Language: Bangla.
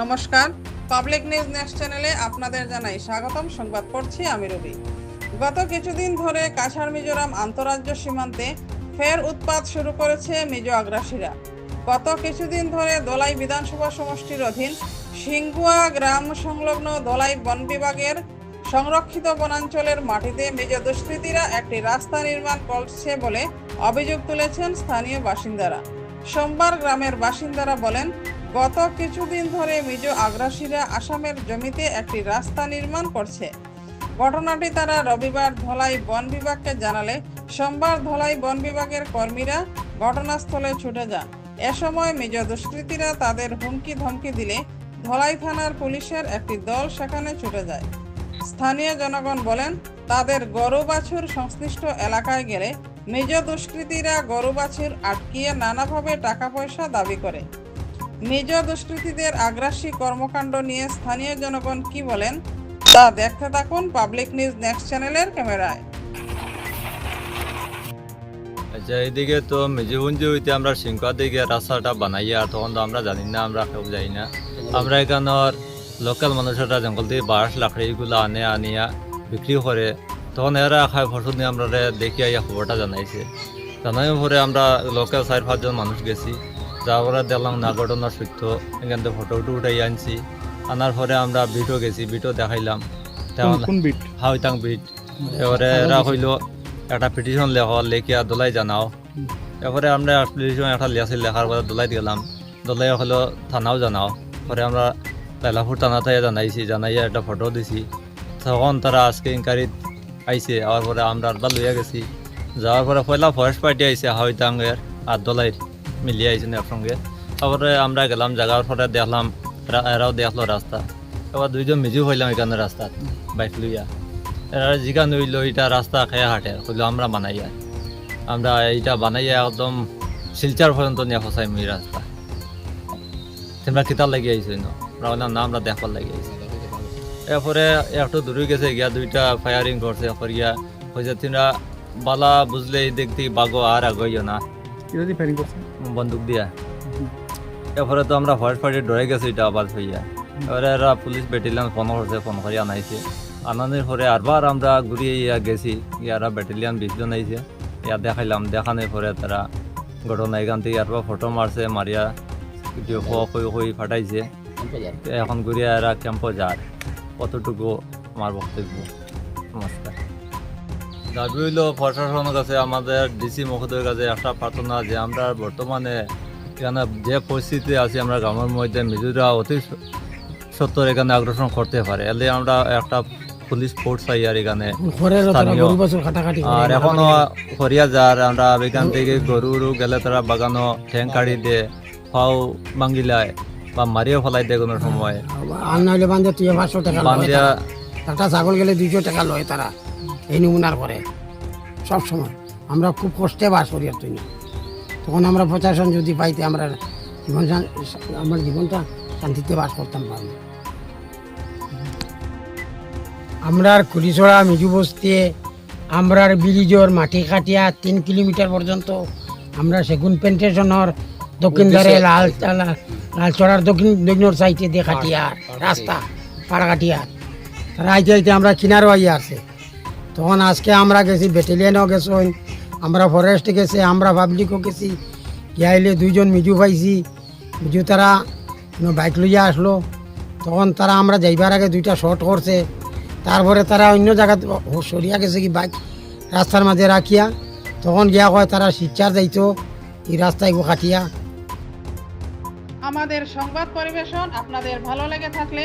নমস্কার। পাবলিক নিউজ নেক্সট চ্যানেলে আপনাদের জানাই স্বাগতম। সংবাদ পড়ছি আমি রবি। গত কিছুদিন ধরে কাছাড়, মিজোরাম আন্তরাজ্য সীমান্তে ফের উৎপাত শুরু করেছে মিজো আগ্রাসীরা। গত কিছুদিন ধরে দোলাই বিধানসভা সমষ্টির অধীন সিংগুয়া গ্রাম সংলগ্ন দোলাই বন বিভাগের সংরক্ষিত বনাঞ্চলের মাটিতে মিজো দুষ্কৃতীরা একটি রাস্তা নির্মাণ করছে বলে অভিযোগ তুলেছেন স্থানীয় বাসিন্দারা। সোমবার গ্রামের বাসিন্দারা বলেন গত কিছুদিন ধরে মিজো আগ্রাসীরা আসামের জমিতে একটি রাস্তা নির্মাণ করছে। ঘটনাটি তারা রবিবার ধলাই বন বিভাগকে জানালে, সোমবার ধলাই বন বিভাগের কর্মীরা ঘটনাস্থলে ছুটে যান। এ সময় মিজো দুষ্কৃতীরা তাদের হুমকি ধমকি দিলে ধলাই থানার পুলিশের একটি দল সেখানে ছুটে যায়। স্থানীয় জনগণ বলেন, তাদের গরু বাছুর সংশ্লিষ্ট এলাকায় গেলে নিজ দুষ্কৃতীরা গরু বাছুর আটকিয়ে নানাভাবে টাকা পয়সা দাবি করে। নিজ দুষ্কৃতীদের আগ্রাসী কর্মকাণ্ড নিয়ে স্থানীয় জনগণ কি বলেন, তা দেখতে থাকুন পাবলিক নিউজ নেক্সট চ্যানেলের ক্যামেরায়। আচ্ছা এইদিকে তো মেজিপুঞ্জি হইতে আমরা সিংকা দিকে রাস্তাটা বানাইয়া, তখন তো আমরা জানি না, আমরা কেউ যাই না। আমরা এখানের লোকাল মানুষরা জঙ্গল থেকে বাঁশ লাকড়িগুলো আনে, আনিয়া বিক্রি করে, তখন এরা খায় ফসল নিয়ে আমরা দেখিয়া আইয়া খবরটা জানাইছে। জানাই পরে আমরা লোকাল চার পাঁচজন মানুষ গেছি। যাওয়ার পরে দেখলাম না ঘটনার সত্য। এখান থেকে ফটো উঠে উঠাই আনছি। আনার পরে আমরা বিটও গেছি বিটও দেখাইলাম। হাউতাং বিট এবারে এরা হইল একটা পিটিশন লেখা লেখিয়া দোলাই জানাও। এরপরে আমরা পিটিশন একটা লিয়াছিল লেখার পরে দোলাই দিলাম। দোলাই হলো থানাও জানাও। পরে আমরা লাইলাপুর থানা থেকে জানাইছি জানাইয়া একটা ফটো দিছি। তখন তারা আজকে ইনকারিত আইছে আবার পরে আমরা আড্ডা লইয়া গেছি। যাওয়ার পরে পয়লা ফরেস্ট পার্টি আইছে হাউতাঙ্গের আর দোলাই মিলিয়ে আইছেন একসঙ্গে। তারপরে আমরা গেলাম, জায়গার পরে দেখলাম এরাও দেখল রাস্তা। এবার দুইজন মিজু হইলাম এখানে রাস্তাত, বাইক লইয়া। এরা জিগা নইল এটা রাস্তা খেয়ে হাঁটে হইল আমরা বানাইয়া আমরা এইটা বানাইয়া একদম শিলচার পর্যন্ত নিয়ে ফসাই এই রাস্তা। তোমরা কিতার লাগি আইছো ন আমরা না, আমরা দেখবার লাগি আইছি। এরপরে একটু দূরে গেছে, গিয়া দুইটা ফায়ারিং করছে, করিয়া হয়েছে তোমরা বালা বুঝলে দেখতে বাগো আর আগইও না। এটা দিয়ে করছে? বন্দুক দিয়া। এরপরে তো আমরা ফরেস্ট পার্টি ডরে গেছি এটা আবার হইয়া। এবারে এরা পুলিশ ব্যাটালিয়ান ফোন করছে ফোন করে আনাইছে। আনানোর পরে আরবার আমরা ঘুরিয়ে ইয়া গেছি ইয়ারা ব্যাটালিয়ান বিশ জন আইছে। ইয়া দেখাইলাম দেখানোর পরে তারা ঘটনা এখান থেকে আরবার ফটো মারছে মারিয়া হই হই ফাটাইছে। এখন ঘুরিয়ে এরা ক্যাম্পও যার। কতটুকু আমার বক্তব্য? নমস্কার। দাবি হইল প্রশাসনের কাছে আমাদের ডিসি মহোদয়ের কাছে একটা প্রার্থনা যে আমরা বর্তমানে এখানে যে পরিস্থিতি আছে আমরা গ্রামের মধ্যে মিজুরা অতি সত্তর এখানে অগ্রসর করতে পারে। এলে আমরা একটা পুলিশ ফোর্স চাই আর এখানে আর এখনও করিয়া যার আমরা এখান থেকে গরু গেলে তারা বাগানো ঠ্যাং কাড়ি দিয়ে ফাও ভাঙ্গিলায় বা মারিও ফেলাই দেয় কোনো সময়। আর নাহলে বান্ধে তুই পাঁচশো টাকা লয় বান্ধিয়া একটা ছাগল গেলে দুইশো টাকা লয় তারা। এই নমুনার করে সব সময়। আমরা খুব কষ্টে বাস করি আর তুই তখন আমরা প্রশাসন যদি পাইতে আমরা জীবন আমার জীবনটা শান্তিতে বাস করতাম পারব। আমরার কুলিছড়া মিজু বস্তিয়ে আমরার ব্রিজর মাটি কাটিয়া তিন কিলোমিটার পর্যন্ত আমরা সেগুন প্যান্টেশনের দক্ষিণ ধারে লাল লাল- লালচড়ার দক্ষিণ দক্ষিণর সাইডে দিয়ে কাটিয়া রাস্তা পাড়া কাটিয়া তারা আইতে আইতে আমরা কিনারও আইয়া আছে। তখন আজকে আমরা গেছি ব্যাটালিয়ানও গেছি আমরা ফরেস্ট গেছে, আমরা পাবলিকও গেছি। গিয়াইলে দুইজন মিজু পাইছি। মিজু তারা বাইক লইয়া আসলো। তখন তারা আমরা যাইবার আগে দুইটা শর্ট করছে। তারপরে তারা অন্য জায়গাতে সরিয়া গেছে কি বাইক রাস্তার মাঝে রাখিয়া। তখন গিয়া কয়, তারা শিক্ষার যাইতো, এই রাস্তায় কাটিয়া আমাদের সংবাদ পরিবেশন আপনাদের ভালো লেগে থাকলে